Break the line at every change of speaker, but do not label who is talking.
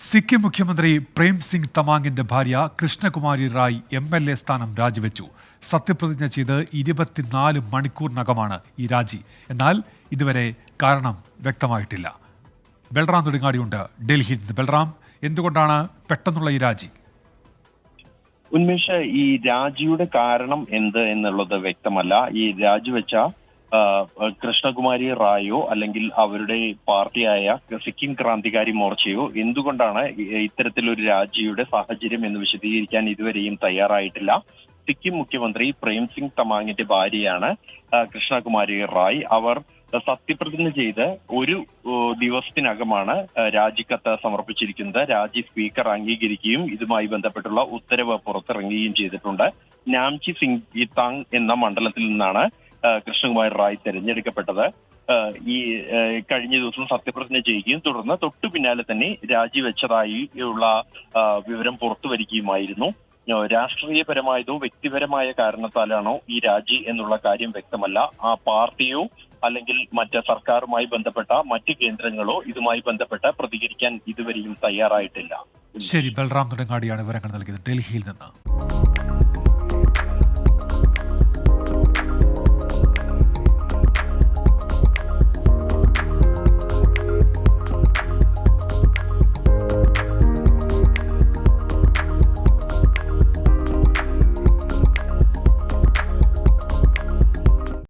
സിക്കിം മുഖ്യമന്ത്രി പ്രേം സിംഗ് തമാങ്ങിന്റെ ഭാര്യ Krishnakumari Rai M L A സ്ഥാനം രാജിവെച്ചു. സത്യപ്രതിജ്ഞ ചെയ്ത് ഇരുപത്തിനാല് മണിക്കൂറിനകമാണ് ഈ രാജി. എന്നാൽ ഇതുവരെ കാരണം വ്യക്തമായിട്ടില്ല. ബൽറാം നെടുങ്ങാടിയുണ്ട് ഡൽഹിയിൽ നിന്ന് ബൽറാം എന്തുകൊണ്ടാണ് പെട്ടെന്നുള്ള ഈ രാജി?
ഉന്മേഷ് ഈ രാജിയുടെ കാരണം എന്ത് എന്നുള്ളത് വ്യക്തമല്ല. ഈ രാജിവെച്ച കൃഷ്ണകുമാരി റായോ അല്ലെങ്കിൽ അവരുടെ പാർട്ടിയായ സിക്കിം ക്രാന്തികാരി മോർച്ചയോ എന്തുകൊണ്ടാണ് ഇത്തരത്തിലൊരു രാജിയുടെ സാഹചര്യം എന്ന് വിശദീകരിക്കാൻ ഇതുവരെയും തയ്യാറായിട്ടില്ല? സിക്കിം മുഖ്യമന്ത്രി പ്രേം സിംഗ് തമാങ്ങിന്റെ ഭാര്യയാണ് കൃഷ്ണകുമാരി റായ്. അവർ സത്യപ്രതിജ്ഞ ചെയ്ത് ഒരു ദിവസത്തിനകമാണ് രാജിക്കത്ത് സമർപ്പിച്ചിരിക്കുന്നത്. രാജി സ്പീക്കർ അംഗീകരിക്കുകയും ഇതുമായി ബന്ധപ്പെട്ടുള്ള ഉത്തരവ് പുറത്തിറങ്ങുകയും ചെയ്തിട്ടുണ്ട്. നാംചി സിംഗ് ഇത്താങ് എന്ന മണ്ഡലത്തിൽ നിന്നാണ് റായ് തെരഞ്ഞെടുക്കപ്പെട്ടത്. ഈ കഴിഞ്ഞ ദിവസം സത്യപ്രതിജ്ഞ ചെയ്യുകയും തുടർന്ന് തൊട്ടു പിന്നാലെ തന്നെ രാജിവെച്ചതായി ഉള്ള വിവരം പുറത്തു വരികയുമായിരുന്നു. രാഷ്ട്രീയപരമായതോ വ്യക്തിപരമായ കാരണത്താലാണോ ഈ രാജി എന്നുള്ള കാര്യം വ്യക്തമല്ല. ആ പാർട്ടിയോ അല്ലെങ്കിൽ മറ്റ് സർക്കാരുമായി ബന്ധപ്പെട്ട മറ്റ് കേന്ദ്രങ്ങളോ ഇതുമായി ബന്ധപ്പെട്ട് പ്രതികരിക്കാൻ ഇതുവരെയും തയ്യാറായിട്ടില്ല.
ശരി ബൽറാം തുടങ്ങാടിയാണ് വിവരങ്ങൾ നൽകിയത്. ഡൽഹിയിൽ നിന്ന്.